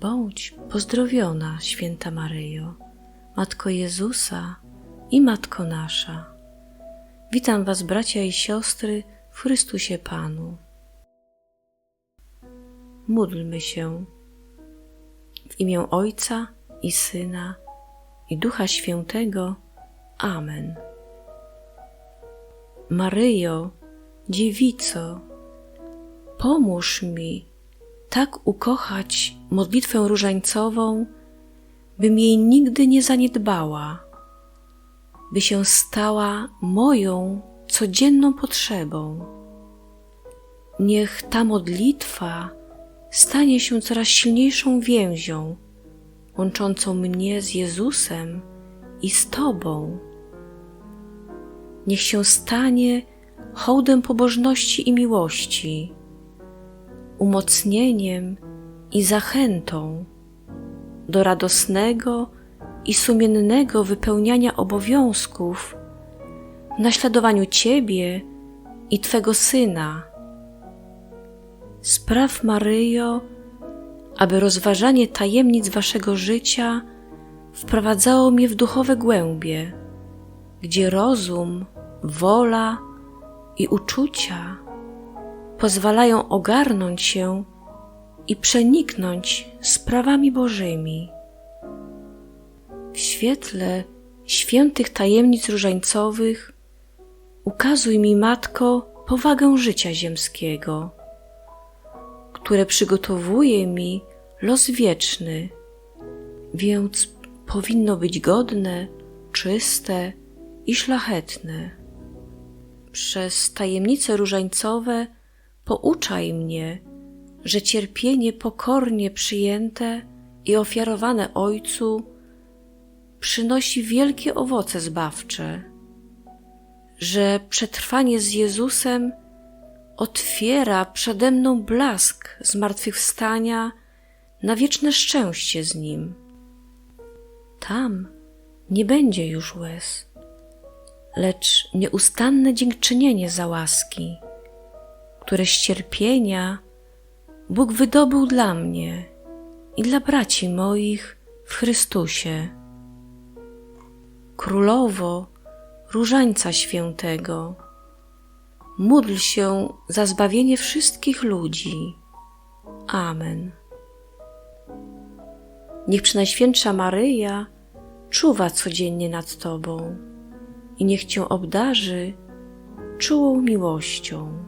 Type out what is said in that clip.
Bądź pozdrowiona, święta Maryjo, Matko Jezusa i Matko nasza. Witam Was, bracia i siostry, w Chrystusie Panu. Módlmy się w imię Ojca i Syna i Ducha Świętego. Amen. Maryjo, dziewico, pomóż mi tak ukochać modlitwę różańcową, bym jej nigdy nie zaniedbała, by się stała moją codzienną potrzebą. Niech ta modlitwa stanie się coraz silniejszą więzią, łączącą mnie z Jezusem i z Tobą. Niech się stanie hołdem pobożności i miłości, umocnieniem i zachętą do radosnego i sumiennego wypełniania obowiązków w naśladowaniu Ciebie i Twego Syna. Spraw, Maryjo, aby rozważanie tajemnic Waszego życia wprowadzało mnie w duchowe głębie, gdzie rozum, wola i uczucia pozwalają ogarnąć się i przeniknąć sprawami Bożymi. W świetle świętych tajemnic różańcowych ukazuj mi, Matko, powagę życia ziemskiego, które przygotowuje mi los wieczny, więc powinno być godne, czyste i szlachetne. Przez tajemnice różańcowe pouczaj mnie, że cierpienie pokornie przyjęte i ofiarowane Ojcu przynosi wielkie owoce zbawcze, że przetrwanie z Jezusem otwiera przede mną blask zmartwychwstania na wieczne szczęście z Nim. Tam nie będzie już łez, lecz nieustanne dziękczynienie za łaski, które z cierpienia Bóg wydobył dla mnie i dla braci moich w Chrystusie. Królowo Różańca Świętego, módl się za zbawienie wszystkich ludzi. Amen. Niech Przenajświętsza Maryja czuwa codziennie nad Tobą i niech Cię obdarzy czułą miłością.